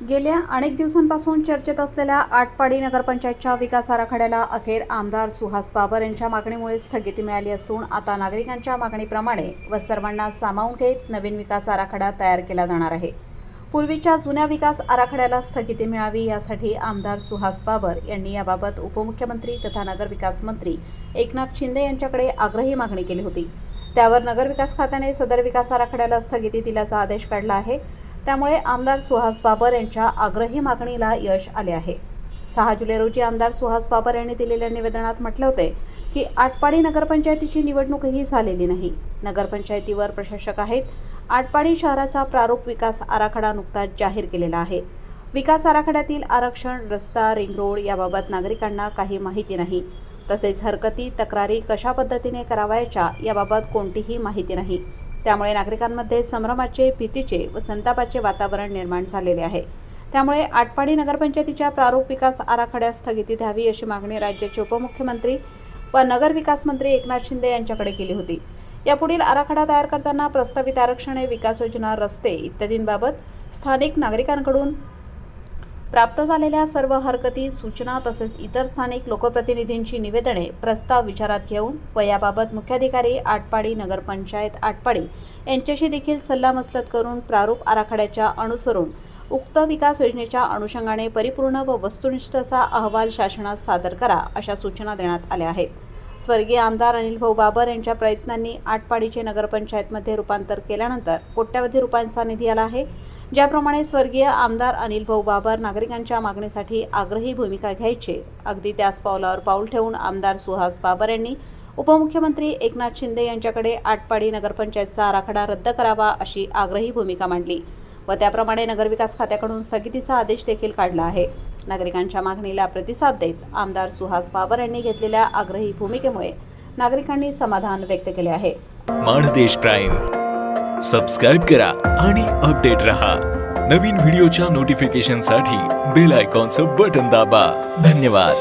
गेल्या अनेक दिवसांपासून चर्चेत असलेल्या आटपाडी नगरपंचायतच्या विकास आराखड्याला अखेर आमदार सुहास बाबर यांच्या मागणीमुळे स्थगिती मिळाली असून आता नागरिकांच्या मागणीप्रमाणे व सर्वांना सामावून घेत नवीन विकास आराखडा तयार केला जाणार आहे. पूर्वीच्या जुन्या विकास आराखड्याला स्थगिती मिळावी यासाठी आमदार सुहास बाबर यांनी याबाबत उपमुख्यमंत्री तथा नगरविकास मंत्री एकनाथ शिंदे यांच्याकडे आग्रही मागणी केली होती. त्यावर नगरविकास खात्याने सदर विकास आराखड्याला स्थगिती दिल्याचा आदेश काढला आहे. त्यामुळे आमदार सुहास बाबर यांच्या आग्रही मागणीला यश आले आहे. सहा जुलै रोजी आमदार सुहास बाबर यांनी दिलेल्या निवेदनात म्हटले होते की आटपाडी नगरपंचायतीची निवडणूकही झालेली नाही. नगरपंचायतीवर प्रशासक आहेत. आटपाडी शहराचा प्रारूप विकास आराखडा नुकताच जाहीर केलेला आहे. विकास आराखड्यातील आरक्षण रस्ता रिंग रोड याबाबत नागरिकांना काही माहिती नाही. तसेच हरकती तक्रारी कशा पद्धतीने करावायच्या याबाबत कोणतीही माहिती नाही. त्यामुळे नागरिकांमध्ये संभ्रमाचे भीतीचे व संतापाचे वातावरण निर्माण झालेले आहे. त्यामुळे आटपाडी नगरपंचायतीच्या प्रारूप विकास आराखड्यास स्थगिती द्यावी अशी मागणी राज्याचे उपमुख्यमंत्री व नगरविकास मंत्री एकनाथ शिंदे यांच्याकडे केली होती. यापुढील आराखडा तयार करताना प्रस्तावित आरक्षणे विकास योजना रस्ते इत्यादींबाबत स्थानिक नागरिकांकडून प्राप्त झालेल्या सर्व हरकती सूचना तसेच इतर स्थानिक लोकप्रतिनिधींची निवेदने प्रस्ताव विचारात घेऊन व याबाबत मुख्याधिकारी आटपाडी नगरपंचायत आटपाडी यांच्याशी देखील सल्लामसलत करून प्रारूप आराखड्याच्या अनुसरून उक्त विकास योजनेच्या अनुषंगाने परिपूर्ण व वस्तुनिष्ठ असा अहवाल शासनास सादर करा अशा सूचना देण्यात आल्या आहेत. स्वर्गीय आमदार अनिल भाऊ बाबर यांच्या प्रयत्नांनी आटपाडीचे नगरपंचायतमध्ये रूपांतर केल्यानंतर कोट्यवधी रुपयांचा निधी आला आहे. ज्याप्रमाणे स्वर्गीय आमदार अनिल भाऊ बाबर नागरिकांच्या मागणीसाठी आग्रही भूमिका घ्यायचे अगदी त्याच पावलावर पाऊल ठेवून आमदार सुहास बाबर यांनी उपमुख्यमंत्री एकनाथ शिंदे यांच्याकडे आटपाडी नगरपंचायतचा आराखडा रद्द करावा अशी आग्रही भूमिका मांडली व त्याप्रमाणे नगरविकास खात्याकडून स्थगितीचा आदेश देखील काढला आहे. नागरिकांच्या मागणीला प्रतिसाद देत आमदार सुहास बाबर यांनी घेतलेल्या आग्रही भूमिकेमुळे नागरिकांनी समाधान व्यक्त केले आहे. माणदेश प्राईम. सबस्क्राईब करा आणि अपडेट रहा. नवीन व्हिडिओच्या नोटिफिकेशनसाठी बेल आयकॉनचं बटन दाबा. धन्यवाद.